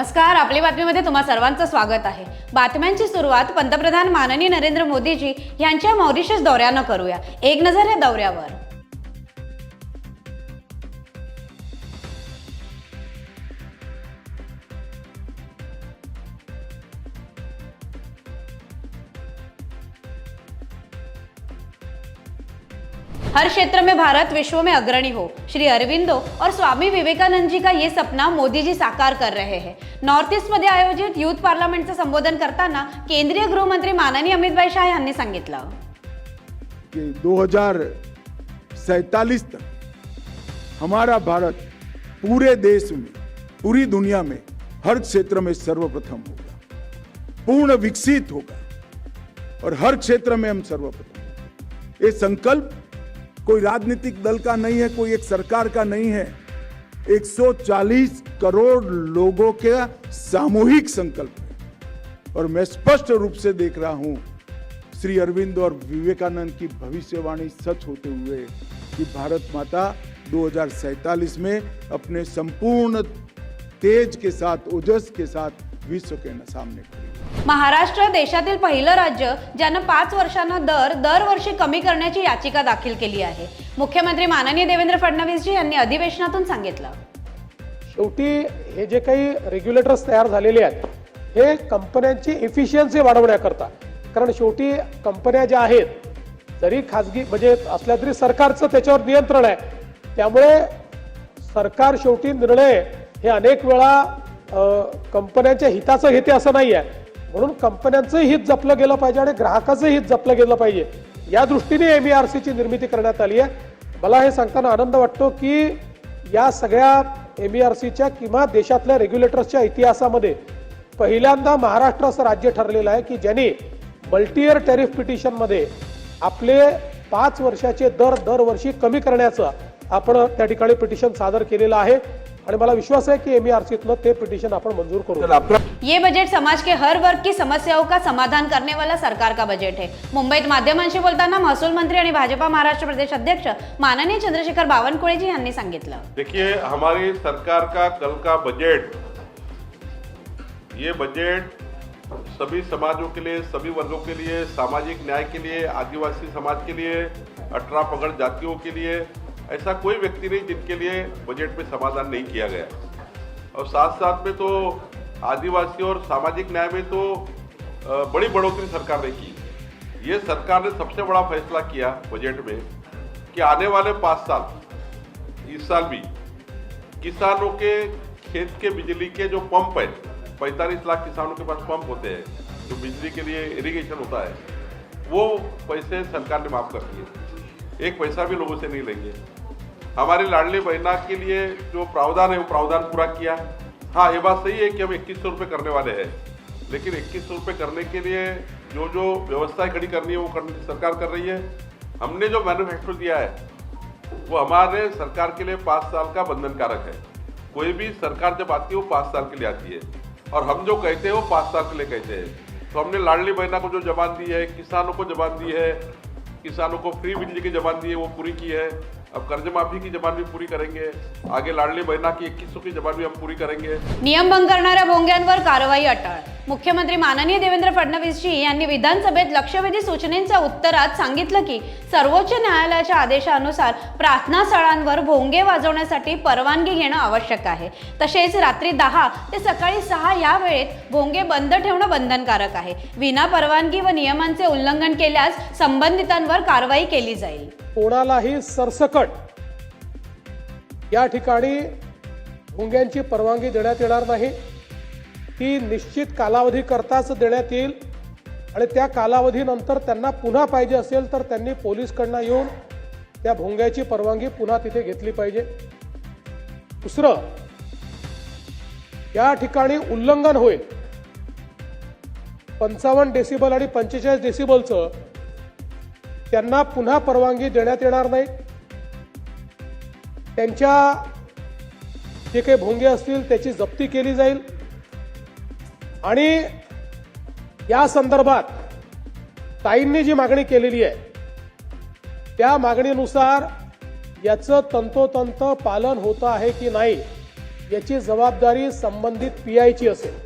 नमस्कार आपली बातमीमध्ये तुम्हा सर्वांचं स्वागत आहे. बातम्यांची सुरुवात पंतप्रधान माननीय नरेंद्र मोदीजी यांच्या मॉरिशस दौऱ्यानं करूया. एक नजर या दौऱ्यावर. हर क्षेत्र में भारत विश्व में अग्रणी हो। श्री अरविंदो और स्वामी विवेकानंद जी का ये सपना मोदी जी साकार कर रहे हैं। नॉर्थ ईस्टमध्ये आयोजित युथ पार्लमेंटचं संबोधन करताना केंद्रीय गृहमंत्री माननीय अमित भाई शाह यांनी सांगितलं. कि 2047 तक हमारा भारत पूरे देश में पूरी दुनिया में हर क्षेत्र में सर्वप्रथम होगा। पूर्ण विकसित होगा और हर क्षेत्र में हम सर्वप्रथम ये संकल्प कोई राजनीतिक दल का नहीं है कोई एक सरकार का नहीं है। 140 करोड़ लोगों का सामूहिक संकल्प है। और मैं स्पष्ट रूप से देख रहा हूं श्री अरविंद और विवेकानंद की भविष्यवाणी सच होते हुए कि भारत माता 2047 में अपने संपूर्ण तेज के साथ ओजस के साथ विश्व के सामने खड़ी महाराष्ट्र देशातील पहिलं राज्य ज्यानं पाच वर्षांना दर दरवर्षी कमी करण्याची याचिका दाखल केली आहे. मुख्यमंत्री माननीय देवेंद्र फडणवीसजी यांनी अधिवेशनातून सांगितलं. शेवटी हे जे काही रेग्युलेटर्स तयार झालेले आहेत हे कंपन्यांची इफिशियन्सी वाढवण्याकरता. कारण शेवटी कंपन्या ज्या आहेत जरी खाजगी म्हणजे असल्या तरी सरकारचं त्याच्यावर नियंत्रण आहे. त्यामुळे सरकार शेवटी निर्णय हे अनेक वेळा कंपन्यांच्या हिताचं घेते असं नाही आहे. म्हणून कंपन्यांचं हित जपलं गेलं पाहिजे आणि ग्राहकाचं हित जपलं गेलं पाहिजे. या दृष्टीने एम ई आर सीची निर्मिती करण्यात आली आहे. मला हे सांगताना आनंद वाटतो की या सगळ्या एम ई आर सीच्या किंवा देशातल्या रेग्युलेटर्सच्या इतिहासामध्ये पहिल्यांदा महाराष्ट्र असं राज्य ठरलेलं आहे की ज्यांनी मल्टीयर टॅरिफ पिटिशनमध्ये आपले पाच वर्षाचे दर दरवर्षी कमी करण्याचं आपण त्या ठिकाणी पिटिशन सादर केलेलं आहे. आणि मला विश्वास आहे की एम ई आर सीतनं ते पिटिशन आपण मंजूर करू. ये बजट समाज के हर वर्ग की समस्याओं का समाधान करने वाला सरकार का बजट है. मुंबईत माध्यमांशी बोलताना महसूल मंत्री आणि भाजपा महाराष्ट्र प्रदेश अध्यक्ष माननीय चंद्रशेखर बावनकुळेजी यांनी सांगितलं. देखिए हमारी सरकार का कल का बजट ये बजट सभी समाजों के लिए सभी वर्गों के लिए सामाजिक न्याय के लिए आदिवासी समाज के लिए अठारह पगड़ जातियों के लिए ऐसा कोई व्यक्ति नहीं जिनके लिए बजट में समाधान नहीं किया गया। और साथ साथ में तो आदिवासी और सामाजिक न्याय में तो बड़ी बढ़ोतरी सरकार ने की। ये सरकार ने सबसे बड़ा फैसला किया बजट में कि आने वाले पाँच साल, इस साल भी किसानों के खेत के बिजली के जो पंप है, पैंतालीस लाख किसानों के पास पंप होते हैं, जो बिजली के लिए इरिगेशन होता है, वो पैसे सरकार ने माफ़ कर दिए। एक पैसा भी लोगों से नहीं लेंगे। हमारे लाडली बहना के लिए जो प्रावधान है, वो प्रावधान पूरा किया। हाँ ये बात सही है कि हम इक्कीस सौ करने वाले हैं। लेकिन इक्कीस सौ करने के लिए जो जो व्यवस्थाएँ खड़ी करनी है, वो करने सरकार कर रही है। हमने जो मैन्युफैक्चर दिया है, वो हमारे सरकार के लिए पाँच साल का बंधनकारक है। कोई भी सरकार जब आती है, वो पाँच साल के लिए आती है। और हम जो कहते हैं, वो पाँच साल के लिए कहते हैं। तो हमने लाडली बहना को जो जबान दी है, किसानों को जबान दी है किसानों को फ्री बिजली की जबान दी है वो पूरी की है। अब कर्ज माफी की जबान भी पूरी करेंगे। आगे लाडली बहना की इक्कीस की जबान भी हम पूरी करेंगे। नियमभंग करणाऱ्या भोंग्यांवर कारवाई अटळ। मुख्यमंत्री माननीय देवेंद्र फडणवीसजी यांनी विधानसभेत लक्षवेधी सूचनेच्या उत्तरात सांगितलं की सर्वोच्च न्यायालयाच्या आदेशानुसार प्रार्थना स्थळांवर भोंगे वाजवण्यासाठी परवानगी घेणं आवश्यक आहे. तसेच रात्री दहा ते सकाळी सहा या वेळेत भोंगे बंद ठेवणं बंधनकारक आहे. विना परवानगी व नियमांचे उल्लंघन केल्यास संबंधितांवर कारवाई केली जाईल. कोणालाही सरसकट या ठिकाणी भुंग्यांची परवानगी देण्यात येणार नाही. ती निश्चित कालावधी करताच देण्यात येईल आणि त्या कालावधीनंतर त्यांना पुन्हा पाहिजे असेल तर त्यांनी पोलीसकडनं येऊन त्या भोंग्याची परवानगी पुन्हा तिथे घेतली पाहिजे. दुसरं या ठिकाणी उल्लंघन होईल. पंचावन्न डेसिबल आणि पंचेचाळीस डेसिबलचं त्यांना पुन्हा परवानगी देण्यात येणार नाही. त्यांच्या जे काही भोंगे असतील त्याची जप्ती केली जाईल. आणि या संदर्भात ताईंनी जी मागणी केलेली आहे त्या मागणीनुसार याचं तंतोतंत पालन होतं आहे की नाही याची जबाबदारी संबंधित पी आयची असेल.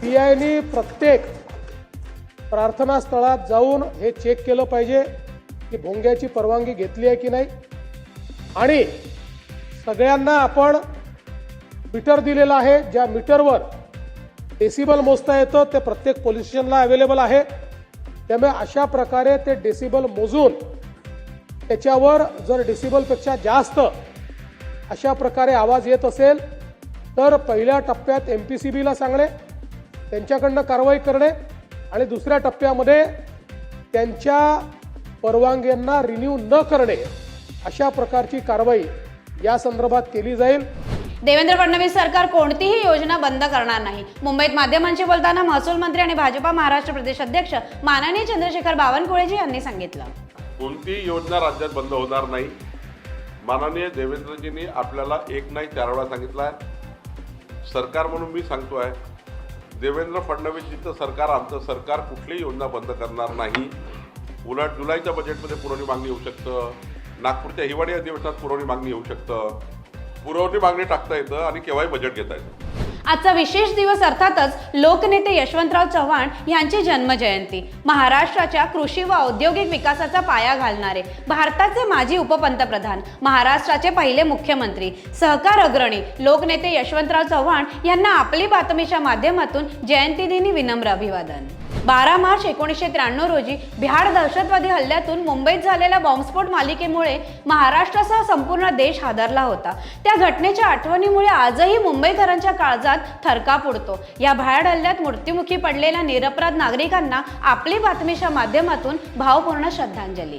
पी आयनी प्रत्येक प्रार्थना स्थळात जाऊन हे चेक केलं पाहिजे की भोंग्याची परवानगी घेतली आहे की नाही. आणि सगळ्यांना आपण मीटर दिलेलं आहे ज्या मीटरवर डेसिबल मोजता येतं ते प्रत्येक पोलीस स्टेशनला अवेलेबल आहे. त्यामुळे अशा प्रकारे ते डेसिबल मोजून त्याच्यावर जर डेसिबलपेक्षा जास्त अशा प्रकारे आवाज येत असेल तर पहिल्या टप्प्यात एम पी सी बीला सांगणे त्यांच्याकडनं कारवाई करणे आणि दुसऱ्या टप्प्यामध्ये त्यांच्या परवानग्यांना रिन्यू न करणे अशा प्रकारची कारवाई या संदर्भात केली जाईल. देवेंद्र फडणवीस सरकार कोणतीही योजना बंद करणार नाही. मुंबईत माध्यमांशी बोलताना महसूल मंत्री आणि भाजपा महाराष्ट्र प्रदेश अध्यक्ष माननीय चंद्रशेखर बावनकुळेजी यांनी सांगितलं. कोणतीही योजना राज्यात बंद होणार नाही. माननीय देवेंद्रजींनी आपल्याला एक नाही चार वेळा सांगितलं आहे. सरकार म्हणून मी सांगतोय देवेंद्र फडणवीसजींचं सरकार आमचं सरकार कुठलीही योजना बंद करणार नाही. उलट जुलैच्या बजेटमध्ये पुरवणी मागणी येऊ शकतं. नागपूरच्या हिवाळी अधिवेशनात पुरवणी मागणी येऊ शकतं. पुरवणी मागणी टाकता येतं आणि केव्हाही बजेट घेता येतं. आजचा विशेष दिवस अर्थातच लोकनेते यशवंतराव चव्हाण यांची जन्मजयंती. महाराष्ट्राच्या कृषी व औद्योगिक विकासाचा पाया घालणारे भारताचे माजी उपपंतप्रधान महाराष्ट्राचे पहिले मुख्यमंत्री सहकार अग्रणी लोकनेते यशवंतराव चव्हाण यांना आपली बातमीच्या माध्यमातून जयंतीदिनी विनम्र अभिवादन. बारा मार्च एकोणीसशे त्र्याण्णव रोजी बिहार दहशतवादी हल्ल्यातून मुंबईत झालेल्या बॉम्बस्फोट मालिकेमुळे महाराष्ट्रासह संपूर्ण देश हादरला होता. त्या घटनेच्या आठवणीमुळे आजही मुंबईकरांच्या काळजात थरकाप उडतो. या भयाड हल्ल्यात मृत्युमुखी पडलेल्या निरपराध नागरिकांना आपली बातमीच्या माध्यमातून भावपूर्ण श्रद्धांजली.